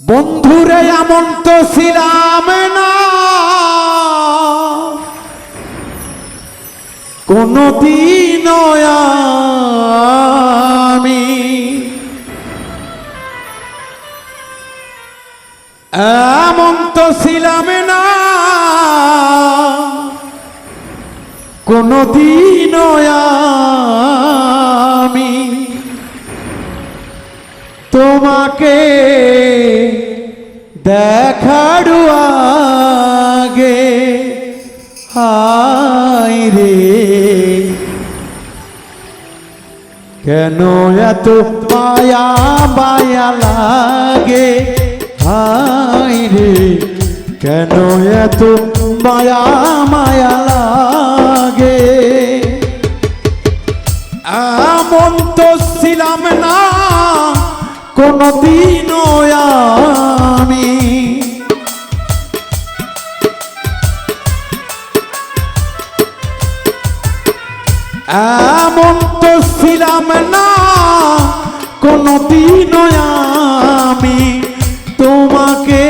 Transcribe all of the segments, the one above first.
বন্ধুরে এমন তো ছিলাম না। কোনদিন আমি এমন তো ছিলাম না। কোনদিন আমি তোমাকে দেখার আগে। হাই রে। কেন এত মায়া মায়া লাগে? হাই রে। কেন এত মায়া মায়া লাগে? এমন তো ছিলাম না, কোনদিনও আমি। এমন তো ছিলাম না, কোনদিনও আমি তোমাকে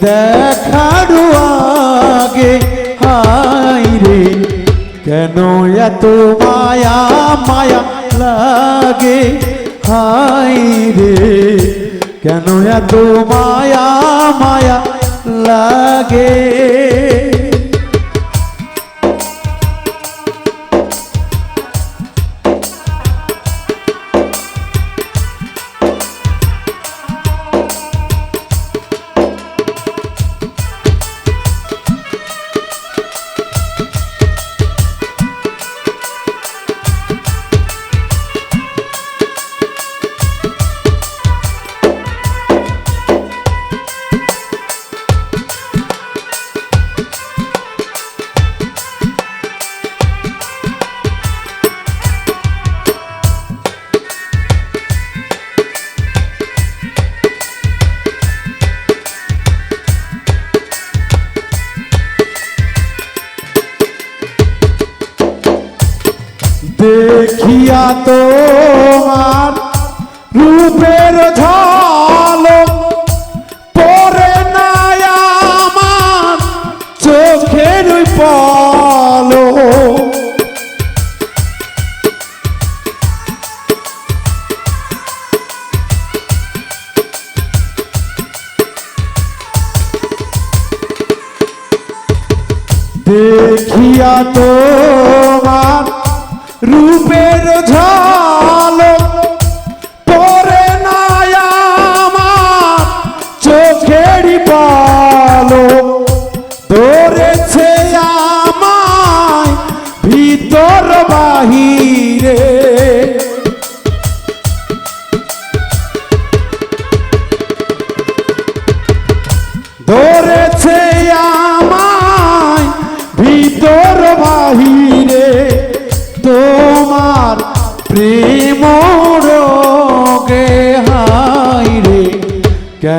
দেখার আগে হাই রে। কেন এত মায়া মায়া লাগে? হাই রে। কেন এত মায়া মায়া লাগে? দেখিয়া তোমার রূপের ঝলক পরে নাই আমার চোখের পলো দেখিয়া তোমার রূপের ঝাল পরে নায়ামার আমার চোখের পালো। ধরেছে আমায় ভিতর বাহিরে।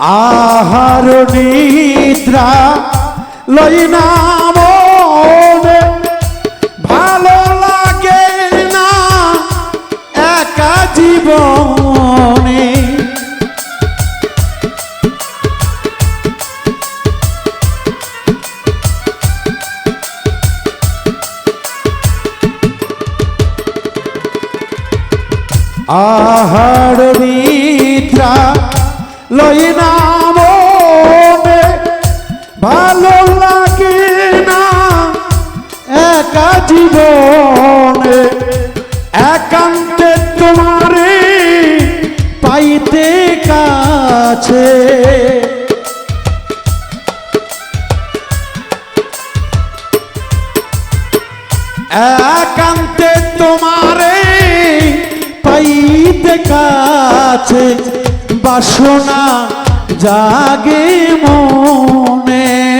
আহার নিদ্রা লই না। ভালো লাগে না একা জীবনে। আহার ভালো লাগে না একা জীবনে। একান্তে তোমারে পাইতে কাছে। একান্তে তোমারে পাইতে কাছে। বাসনা জাগে মনে।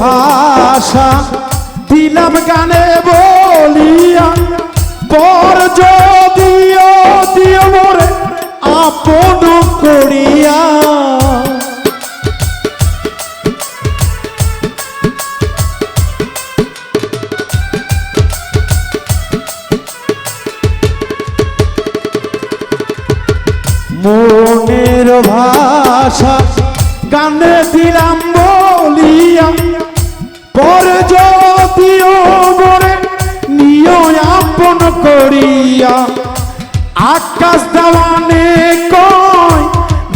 ভাষা দিলাম গানে বলিয়া পর যদিও দিও মোরে আপন করিয়া। মনের ভাষা গানে দিলাম বলিয়া, পর যদিও মরে নিয় আপন করিয়া, আকাশ দেওয়ানে কয়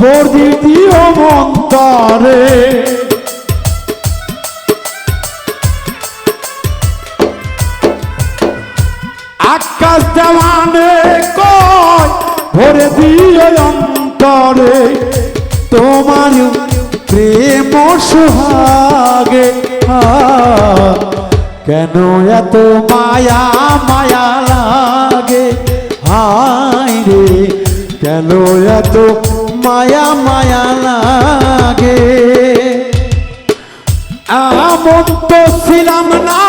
ভোর দিও মন্তরে। আকাশ দেওয়ানে কয় ভরে দিও অন্তরে তোমার প্রেম সোহাগে কেন এত মায়া মায়া লাগে? হাই রে, কেন এত মায়া মায়া লাগে? এমন তো ছিলাম না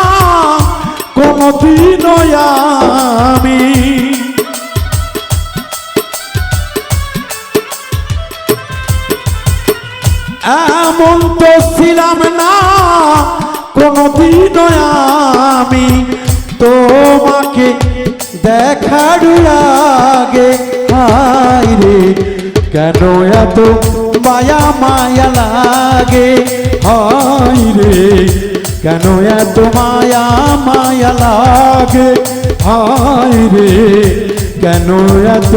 কোনদিন আমি। এমন তো ছিলাম না, কোনদিন আমি তোমাকে দেখার হাই রে কেন এত মায়া মায়া লাগে? হাই রে কেন এত মায়া মায়া লাগে? হাই রে কেন এত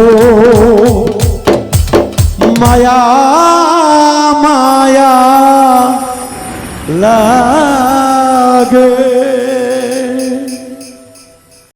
মায়া মায়া লাগে।